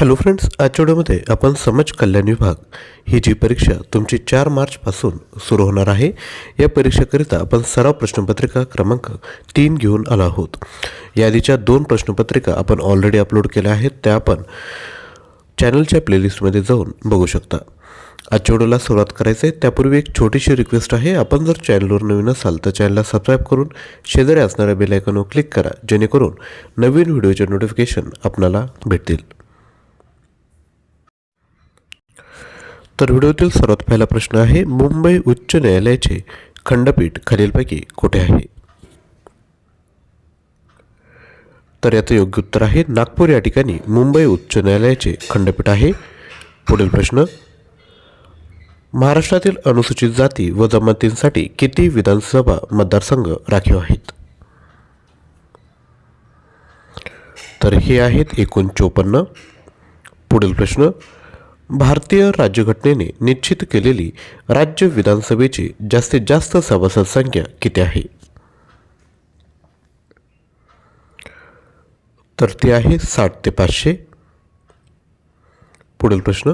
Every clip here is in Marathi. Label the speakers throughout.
Speaker 1: हॅलो फ्रेंड्स आजच्या व्हिडिओमध्ये आपण समाज कल्याण विभाग ही जी परीक्षा तुमची चार मार्चपासून सुरू होणार आहे. या परीक्षेकरिता आपण सराव प्रश्नपत्रिका क्रमांक तीन घेऊन आलो आहोत. यादीच्या दोन प्रश्नपत्रिका आपण ऑलरेडी अपलोड केल्या आहेत त्या आपण चॅनलच्या प्लेलिस्टमध्ये जाऊन बघू शकता. आजच्या व्हिडिओला सुरुवात करायचं आहे त्यापूर्वी एक छोटीशी रिक्वेस्ट आहे आपण जर चॅनलवर नवीन असाल तर चॅनलला सबस्क्राईब करून शेजारी असणाऱ्या बेल आयकॉनवर क्लिक करा जेणेकरून नवीन व्हिडिओचे नोटिफिकेशन आपणाला भेटतील. तर व्हिडिओतील सर्वात पहिला प्रश्न आहे मुंबई उच्च न्यायालयाचे खंडपीठ खालीलपैकी कुठे आहे? तर याचं योग्य उत्तर आहे नागपूर या ठिकाणी मुंबई उच्च न्यायालयाचे खंडपीठ आहे. पुढील प्रश्न महाराष्ट्रातील अनुसूचित जाती व जमातींसाठी किती विधानसभा मतदारसंघ राखीव आहेत? तर हे आहेत एकूण चोपन्न पुढील प्रश्न भारतीय राज्यघटनेने निश्चित केलेली राज्य विधानसभेची जास्तीत जास्त सभासद संख्या किती आहे? तर ती आहे साठ ते पाचशे. पुढील प्रश्न.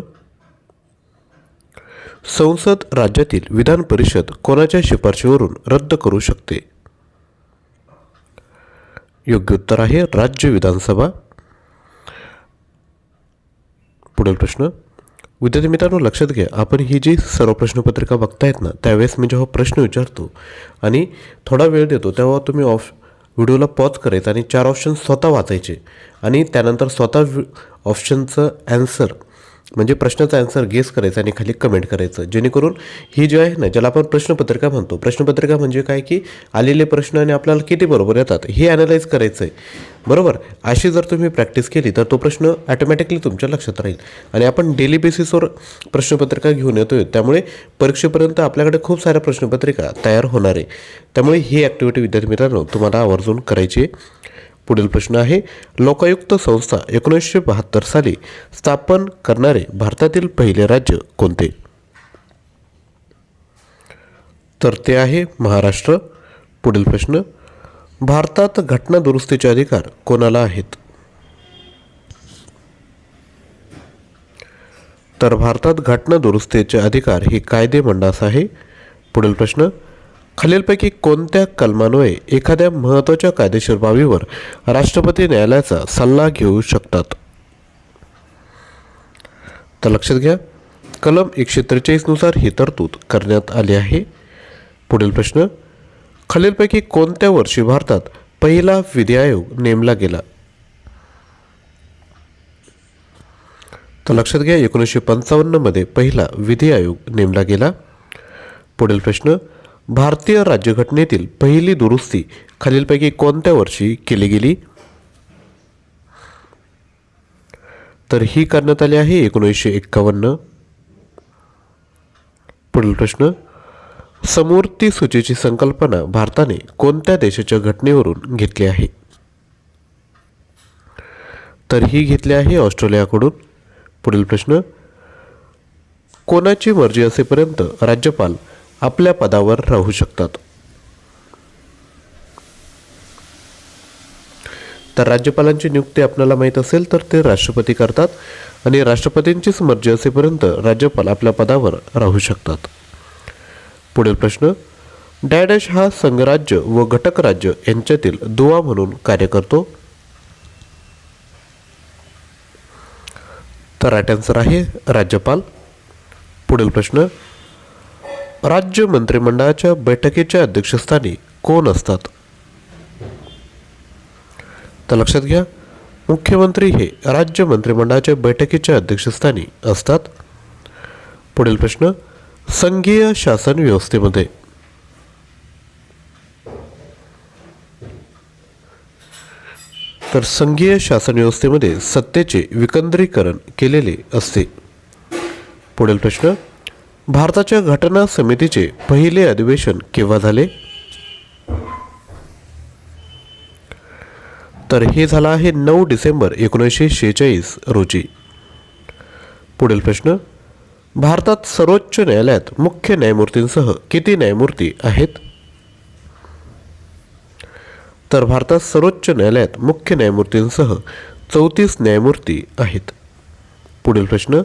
Speaker 1: संसद राज्यातील विधान परिषद कोणाच्या शिफारशीवरून रद्द करू शकते? योग्य उत्तर आहे राज्य विधानसभा. पुढील प्रश्न. विद्यार्थी मित्रांनो लक्षात घ्या आपण ही जी सर्व प्रश्नपत्रिका बघतायत ना त्यावेळेस मी जेव्हा प्रश्न विचारतो आणि थोडा वेळ देतो तेव्हा तुम्ही ऑफ व्हिडिओला पॉज करायचं आणि चार ऑप्शन स्वतः वाचायचे आणि त्यानंतर स्वतः वि- ऑप्शनचं ॲन्सर म्हणजे प्रश्नाचा आन्सर गेस करायचा आणि खाली कमेंट करायचं. जेणेकरून ही जी आहे ना ज्याला आपण प्रश्नपत्रिका म्हणतो प्रश्नपत्रिका म्हणजे काय की आलेले प्रश्न आणि आपल्याला किती बरोबर येतात हे ॲनालाइज करायचं आहे बरोबर? अशी जर तुम्ही प्रॅक्टिस केली तर तो प्रश्न ॲटोमॅटिकली तुमच्या लक्षात राहील. आणि आपण डेली बेसिसवर प्रश्नपत्रिका घेऊन येतोय त्यामुळे परीक्षेपर्यंत आपल्याकडे खूप साऱ्या प्रश्नपत्रिका तयार होणार आहे. त्यामुळे ही ॲक्टिव्हिटी विद्यार्थी मित्रांनो तुम्हाला आवर्जून करायची आहे. पुढील प्रश्न आहे. लोकायुक्त संस्था एकोणीसशे बहात्तर साली स्थापन करणारे भारतातील पहिले राज्य कोणते? तर ते आहे महाराष्ट्र. पुढील प्रश्न भारतात घटना दुरुस्तीचे अधिकार कोणाला आहेत? तर भारतात घटना दुरुस्तीचे अधिकार हे कायदे मंडळास आहे. पुढील प्रश्न खालीलपैकी कोणत्या कलमान्वये एखाद्या महत्त्वाच्या कायदेशीर बाबीवर राष्ट्रपती न्यायालयाचा सल्ला घेऊ शकतात? तर लक्षात घ्या कलम एकशे त्रेचाळीसनुसार ही तरतूद करण्यात आली आहे. पुढील प्रश्न खालीलपैकी कोणत्या वर्षी भारतात पहिला विधी आयोग नेमला गेला? तर लक्षात घ्या एकोणीसशे पंचावन्नमध्ये पहिला विधी आयोग नेमला गेला. पुढील प्रश्न भारतीय राज्यघटनेतील पहिली दुरुस्ती खालीलपैकी कोणत्या वर्षी केली गेली? तर ही करण्यात आली आहे एकोणीसशे एक्कावन्न. पुढील प्रश्न समूर्ती सूचीची संकल्पना भारताने कोणत्या देशाच्या घटनेवरून घेतली आहे? तर ही घेतली आहे ऑस्ट्रेलियाकडून. पुढील प्रश्न कोणाची मर्जी असेपर्यंत राज्यपाल आपल्या पदावर राहू शकतात. तर राज्यपालांची नियुक्ती आपल्याला माहीत असेल तर ते राष्ट्रपती करतात आणि राष्ट्रपतींचीच मर्जी असेपर्यंत राज्यपाल आपल्या पदावर राहू शकतात. पुढील प्रश्न डॅडॅश हा संघराज्य व घटक राज्य यांच्यातील दुवा म्हणून कार्य करतो? तर राईट आन्सर आहे राज्यपाल. पुढील प्रश्न राज्य मंत्रिमंडळाच्या बैठकीच्या अध्यक्षस्थानी कोण असतात? तर लक्षात घ्या मुख्यमंत्री हे राज्य मंत्रिमंडळाच्या बैठकीच्या अध्यक्षस्थानी असतात. पुढील प्रश्न संघीय शासन व्यवस्थेमध्ये. तर संघीय शासन व्यवस्थेमध्ये सत्तेचे विकेंद्रीकरण केलेले असते. पुढील प्रश्न भारताच्या घटना समितीचे पहिले अधिवेशन केव्हा झाले? तर हे झालं आहे नऊ डिसेंबर एकोणीसशे शेहेचाळीस रोजी. पुढील प्रश्न भारतात सर्वोच्च न्यायालयात मुख्य न्यायमूर्तींसह किती न्यायमूर्ती आहेत? तर भारतात सर्वोच्च न्यायालयात मुख्य न्यायमूर्तींसह चौतीस न्यायमूर्ती आहेत. पुढील प्रश्न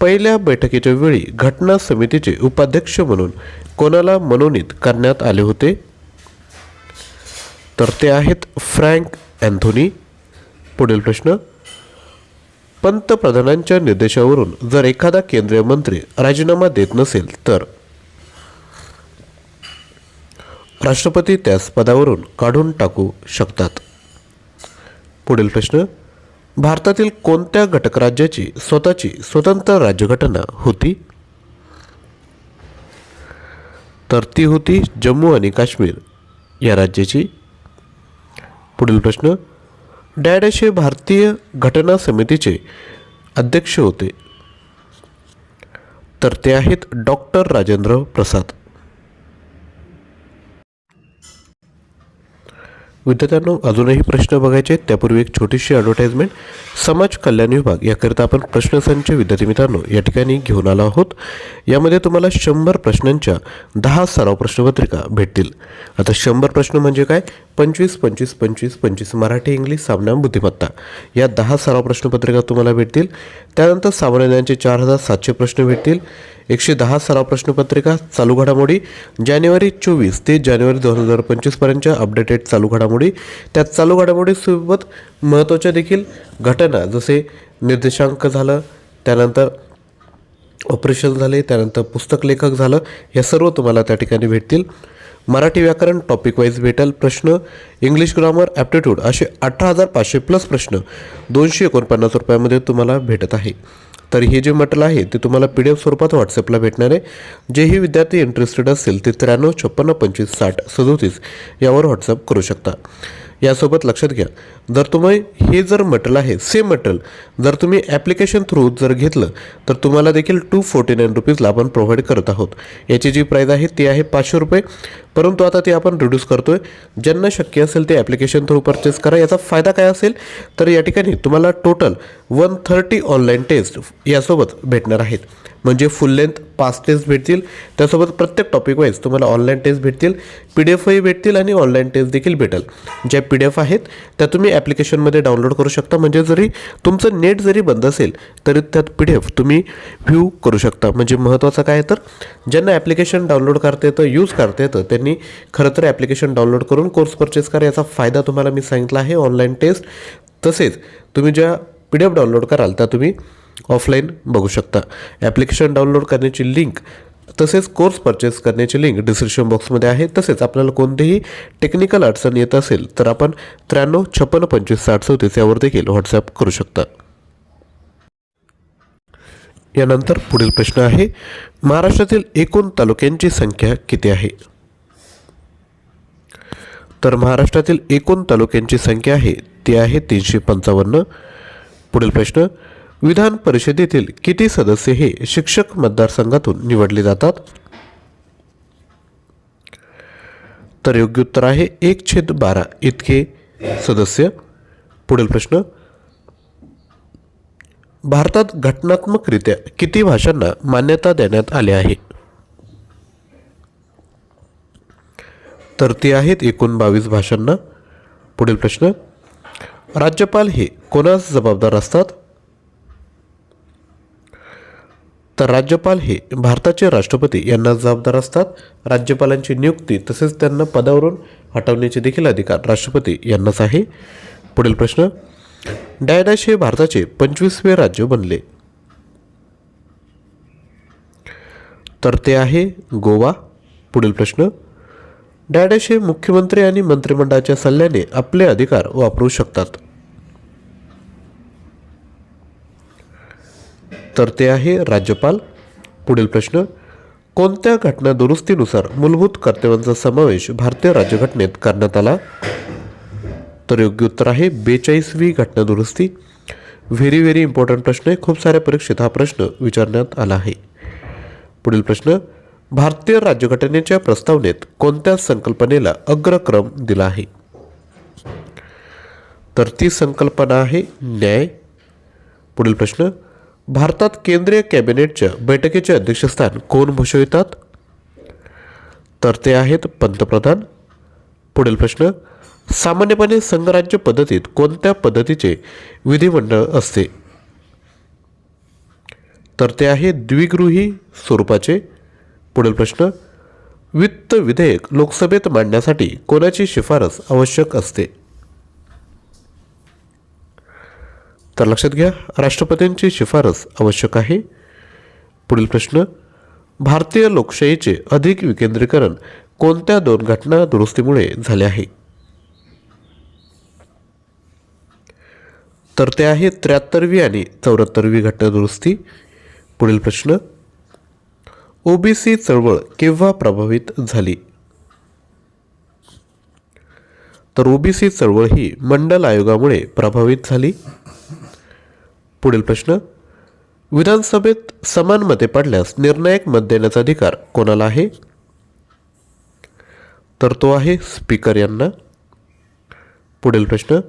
Speaker 1: पहिल्या बैठकीच्या वेळी घटना समितीचे उपाध्यक्ष म्हणून कोणाला मनोनीत करण्यात आले होते? तर ते आहेत फ्रँक अँथोनी. पुढील प्रश्न. पंतप्रधानांच्या निर्देशावरून जर एखादा केंद्रीय मंत्री राजीनामा देत नसेल तर? राष्ट्रपती त्यास पदावरून काढून टाकू शकतात. पुढील प्रश्न. भारतातील कोणत्या घटक राज्याची स्वतःची स्वतंत्र राज्यघटना होती? तर ती होती जम्मू आणि काश्मीर या राज्याची. पुढील प्रश्न. डॅडश हे भारतीय घटना समितीचे अध्यक्ष होते. तर ते आहेत डॉक्टर राजेंद्र प्रसाद. विद्यार्थ्यांनो अजूनही प्रश्न बघायचे त्यापूर्वी एक छोटीशी ॲडव्हर्टाइजमेंट समाज कल्याण विभाग याकरिता आपण प्रश्नसंच विद्यार्थी मित्रांनो या ठिकाणी घेऊन आलो आहोत. यामध्ये तुम्हाला शंभर प्रश्नांच्या दहा सराव प्रश्नपत्रिका भेटतील. आता शंभर प्रश्न म्हणजे काय? पंचवीस पंचवीस पंचवीस पंचवीस मराठी इंग्लिश सामना बुद्धिमत्ता. या दहा सराव प्रश्नपत्रिका तुम्हाला भेटतील. त्यानंतर सामान्य चार हजार सातशे प्रश्न भेटतील. एकशे दहा सराव प्रश्नपत्रिका चालू घडामोडी जानेवारी चोवीस ते जानेवारी दोन हजार पंचवीसपर्यंतच्या अपडेटेड चालू घडामोडी. त्यात चालू घडामोडीसोबत महत्त्वाच्या देखील घटना जसे निर्देशांक झालं त्यानंतर ऑपरेशन झाले त्यानंतर पुस्तक लेखक झालं या सर्व तुम्हाला त्या ठिकाणी भेटतील. मराठी व्याकरण टॉपिक वाईज भेटेल प्रश्न इंग्लिश ग्रामर ॲप्टिट्यूड असे अठरा हजार पाचशे प्लस प्रश्न दोनशे एकोणपन्नास रुपयामध्ये तुम्हाला भेटत आहे. तर हे जे मटेरियल आहे ते तुम्हाला पी डी एफ स्वरूपात व्हॉट्सअपला भेटणार आहे. जेही विद्यार्थी इंटरेस्टेड असतील ते त्र्याण्णव छप्पन्न पंचवीस साठ सदोतीस यावर व्हॉट्सअप करू शकता. यासोबत लक्षात घ्या. जर तुम्ही हे जर मटेरियल आहे सेम मटेरियल जर तुम्ही ॲप्लिकेशन थ्रू जर घेतलं तर तुम्हाला देखील टू फोर्टी नाईन रुपीजला आपण प्रोव्हाइड करत आहोत. याची जी प्राईज आहे ती आहे पाचशे रुपये. परंतु आता ती आपण रिड्यूस करतो आहे ज्यांना शक्य असेल ते ॲप्लिकेशन थ्रू परचेस करा. याचा फायदा काय असेल? तर या ठिकाणी तुम्हाला total one thirty online test यासोबत भेटणार आहेत. म्हणजे फुल लेंथ पाच टेस्ट भेटतील. त्यासोबत प्रत्येक टॉपिक वाईज तुम्हाला ऑनलाईन टेस्ट भेटतील. पी डी एफही भेटतील आणि ऑनलाईन टेस्ट देखील भेटेल. ज्या पी डी एफ आहेत त्या तुम्ही ॲप्लिकेशनमध्ये डाउनलोड करू शकता. म्हणजे जरी तुमचं नेट जरी बंद असेल तरी त्यात पी डी एफ तुम्ही व्ह्यू करू शकता. म्हणजे महत्त्वाचं काय तर ज्यांना ॲप्लिकेशन डाउनलोड करता येतं यूज करता येतं त्यांनी खरं तर ॲप्लिकेशन डाउनलोड करून कोर्स परचेस करा. याचा फायदा तुम्हाला मी सांगितला आहे. ऑनलाईन टेस्ट तसेच तुम्ही ज्या पी डी एफ डाउनलोड कराल त्या तुम्ही ऑफलाईन बघू शकता. ॲप्लिकेशन डाउनलोड करण्याची लिंक तसेच कोर्स परचेस करण्याची लिंक डिस्क्रिप्शन बॉक्समध्ये आहे. तसेच आपल्याला कोणतीही टेक्निकल अडचण येत असेल तर आपण त्र्याण्णव छप्पन्न पंचवीस साठ चौतीस यावर देखील व्हॉट्सअप करू शकता. यानंतर पुढील प्रश्न आहे महाराष्ट्रातील एकूण तालुक्यांची संख्या किती आहे? तर महाराष्ट्रातील एकूण तालुक्यांची संख्या आहे ती आहे तीनशे पंचावन्न. पुढील प्रश्न विधान परिषदेतील किती सदस्य हे शिक्षक मतदारसंघातून निवडले जातात? तर योग्य उत्तर आहे एक छेद बारा. इतके सदस्य. पुढील प्रश्न. भारतात घटनात्मकरित्या किती भाषांना मान्यता देण्यात आली आहे? तर ती आहेत एकूण बावीस भाषांना. पुढील प्रश्न. राज्यपाल हे कोणास जबाबदार असतात? तर राज्यपाल हे भारताचे राष्ट्रपती यांना जबाबदार असतात. राज्यपालांची नियुक्ती तसेच त्यांना पदावरून हटवण्याचे देखील अधिकार राष्ट्रपती यांनाच आहे. पुढील प्रश्न डायडॅश हे भारताचे पंचवीसवे राज्य बनले. तर ते आहे गोवा. पुढील प्रश्न डॅडॅश हे मुख्यमंत्री आणि मंत्रिमंडळाच्या सल्ल्याने आपले अधिकार वापरू शकतात. तर ते आहे राज्यपाल. पुढील प्रश्न कोणत्या घटना दुरुस्तीनुसार मूलभूत कर्तव्यांचा समावेश भारतीय राज्यघटनेत करण्यात आला? तर योग्य उत्तर आहे बेचाळीसवी घटना दुरुस्ती. व्हेरी व्हेरी इम्पॉर्टंट प्रश्न आहे. खूप साऱ्या परीक्षेत हा प्रश्न विचारण्यात आला आहे. पुढील प्रश्न भारतीय राज्यघटनेच्या प्रस्तावनेत कोणत्या संकल्पनेला अग्रक्रम दिला आहे? तर ती संकल्पना आहे न्याय. पुढील प्रश्न भारतात केंद्रीय कॅबिनेटच्या बैठकीचे अध्यक्षस्थान कोण भूषवितात? तर ते आहेत पंतप्रधान. पुढील प्रश्न सामान्यपणे संघराज्य पद्धतीत कोणत्या पद्धतीचे विधिमंडळ असते? तर ते आहे द्विगृही स्वरूपाचे. पुढील प्रश्न वित्त विधेयक लोकसभेत मांडण्यासाठी कोणाची शिफारस आवश्यक असते? तर लक्षात घ्या राष्ट्रपतींची शिफारस आवश्यक आहे. पुढील प्रश्न भारतीय लोकशाहीचे अधिक विकेंद्रीकरण कोणत्या दोन घटना दुरुस्तीमुळे झाले आहे? तर ते आहे त्र्याहत्तरवी आणि चौऱ्याहत्तरवी घटना दुरुस्ती. पुढील प्रश्न ओबीसी चळवळ केव्हा प्रभावित झाली? तर ओबीसी चळवळ ही मंडल आयोगामुळे प्रभावित झाली. पुढील प्रश्न. विधानसभेत समान मते पडल्यास निर्णायक मत देण्याचा अधिकार कोणाला आहे? तर तो आहे स्पीकर यांना. पुढील प्रश्न.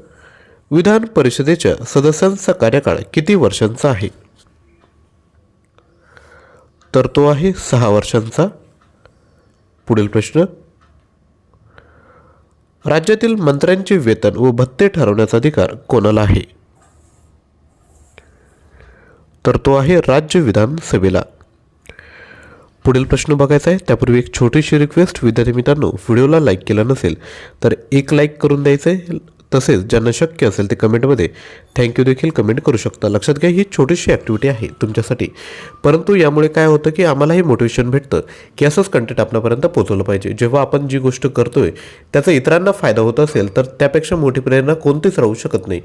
Speaker 1: विधान परिषदेच्या सदस्यांचा कार्यकाळ किती वर्षांचा आहे? तर तो आहे सहा वर्षांचा. पुढील प्रश्न. राज्यातील मंत्र्यांचे वेतन व भत्ते ठरवण्याचा अधिकार कोणाला आहे? तर तो आहे राज्य विधानसभेला. पुढील प्रश्न बघायचा आहे. त्यापूर्वी एक छोटीशी रिक्वेस्ट विद्यार्थी मित्रांनो व्हिडिओला लाईक केला नसेल तर एक लाईक करून द्यायचं आहे तसेच ज्यांना शक्य असेल ते कमेंटमध्ये थँक्यू देखील कमेंट करू शकता. लक्षात घ्या ही छोटीशी ॲक्टिव्हिटी आहे तुमच्यासाठी. परंतु यामुळे काय होतं की आम्हालाही मोटिवेशन भेटतं की असंच कंटेंट आपल्यापर्यंत पोहोचवलं पाहिजे. जेव्हा आपण जी गोष्ट करतोय त्याचा इतरांना फायदा होत असेल तर त्यापेक्षा मोठी प्रेरणा कोणतीच राहू शकत नाही.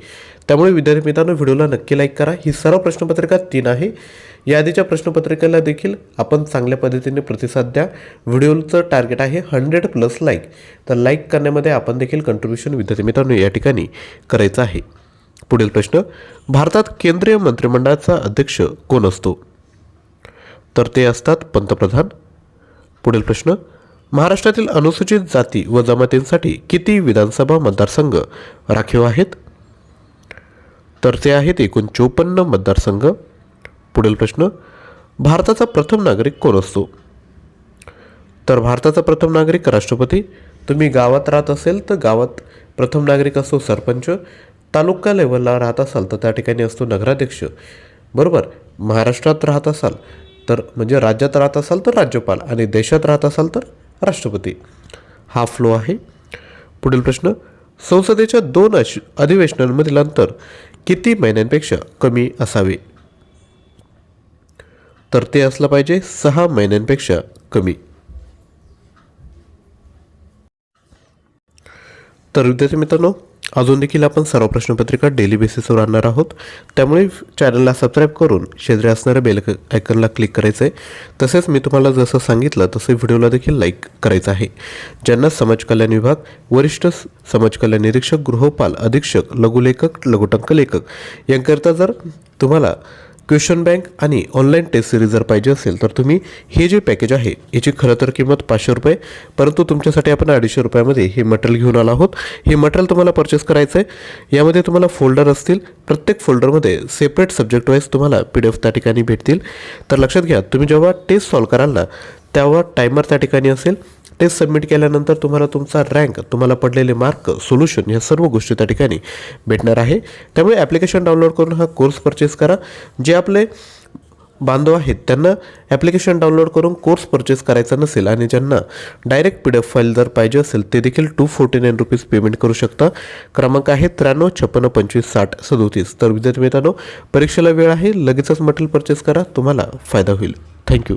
Speaker 1: त्यामुळे विद्यार्थी मित्रांनो व्हिडिओला नक्की लाईक करा. ही सर्व प्रश्नपत्रिका तीन आहे. यादीच्या प्रश्नपत्रिकेला देखील आपण चांगल्या पद्धतीने प्रतिसाद द्या. व्हिडिओचं टार्गेट आहे हंड्रेड प्लस लाईक. तर लाईक करण्यामध्ये आपण देखील कंट्रीब्युशन विद्यार्थी मित्रांनो या ठिकाणी करायचं आहे. पुढील प्रश्न भारतात केंद्रीय मंत्रिमंडळाचा अध्यक्ष कोण असतो? तर ते असतात पंतप्रधान. पुढील प्रश्न महाराष्ट्रातील अनुसूचित जाती व जमातींसाठी किती विधानसभा मतदारसंघ राखीव आहेत? तर ते आहेत एकूण चोपन्न मतदारसंघ. पुढील प्रश्न भारताचा प्रथम नागरिक कोण असतो? तर भारताचा प्रथम नागरिक राष्ट्रपती तुम्ही गावात राहत असेल तर गावात प्रथम नागरिक असतो सरपंच तालुका लेवलला राहत असाल तर त्या ठिकाणी असतो नगराध्यक्ष. बरोबर? महाराष्ट्रात राहत असाल तर म्हणजे राज्यात राहत असाल तर राज्यपाल आणि देशात राहत असाल तर राष्ट्रपती. हा फ्लो आहे. पुढील प्रश्न संसदेच्या दोन अश अधिवेशनांमधील अंतर किती महिन्यांपेक्षा कमी असावे? तर ते असलं पाहिजे सहा महिन्यांपेक्षा कमी. तर विद्यार्थी मित्रांनो अजून देखील आपण सर्व प्रश्नपत्रिका डेली बेसिसवर आणणार आहोत. त्यामुळे चॅनलला सबस्क्राईब करून शेजारी असणाऱ्या बेल आयकनला क्लिक करायचं आहे तसेच मी तुम्हाला जसं सांगितलं तसं व्हिडिओला देखील लाईक करायचं आहे. ज्यांना समाज कल्याण विभाग वरिष्ठ स- समाज कल्याण निरीक्षक गृहपाल अधीक्षक लघुलेखक लघुटंक लेखक यांकरिता जर तुम्हाला क्वेश्चन बँक आणि ऑनलाईन टेस्ट सिरीज जर पाहिजे असेल तर तुम्ही हे जे पॅकेज आहे याची खरं तर किंमत पाचशे रुपये परंतु तुमच्यासाठी आपण अडीचशे रुपयामध्ये हे मटेरियल घेऊन आलो आहोत. हे मटेरियल तुम्हाला परचेस करायचं आहे यामध्ये तुम्हाला फोल्डर असतील. प्रत्येक फोल्डरमध्ये सेपरेट सब्जेक्ट वाईज तुम्हाला पी डी एफ त्या ठिकाणी भेटतील. तर लक्षात घ्या तुम्ही जेव्हा टेस्ट सॉल्व कराल ना तेव्हा टायमर त्या ठिकाणी असेल. टेस्ट सबमिट केल्यानंतर तुम्हाला तुमचा रँक तुम्हाला पडलेले मार्क सोल्युशन ह्या सर्व गोष्टी त्या ठिकाणी भेटणार आहे. त्यामुळे ॲप्लिकेशन डाउनलोड करून हा कोर्स परचेस करा. जे आपले बांधव आहेत त्यांना ॲप्लिकेशन डाउनलोड करून कोर्स परचेस करायचा नसेल आणि ज्यांना direct P D F file जर पाहिजे असेल ते देखील two forty nine rupees payment करू शकता. क्रमांक आहे त्र्याण्णव छप्पन्न पंचवीस साठ सदोतीस. तर विद्यार्थी मित्रांनो परीक्षेला वेळ आहे लगेचच मटेरियल परचेस करा तुम्हाला फायदा होईल. थँक्यू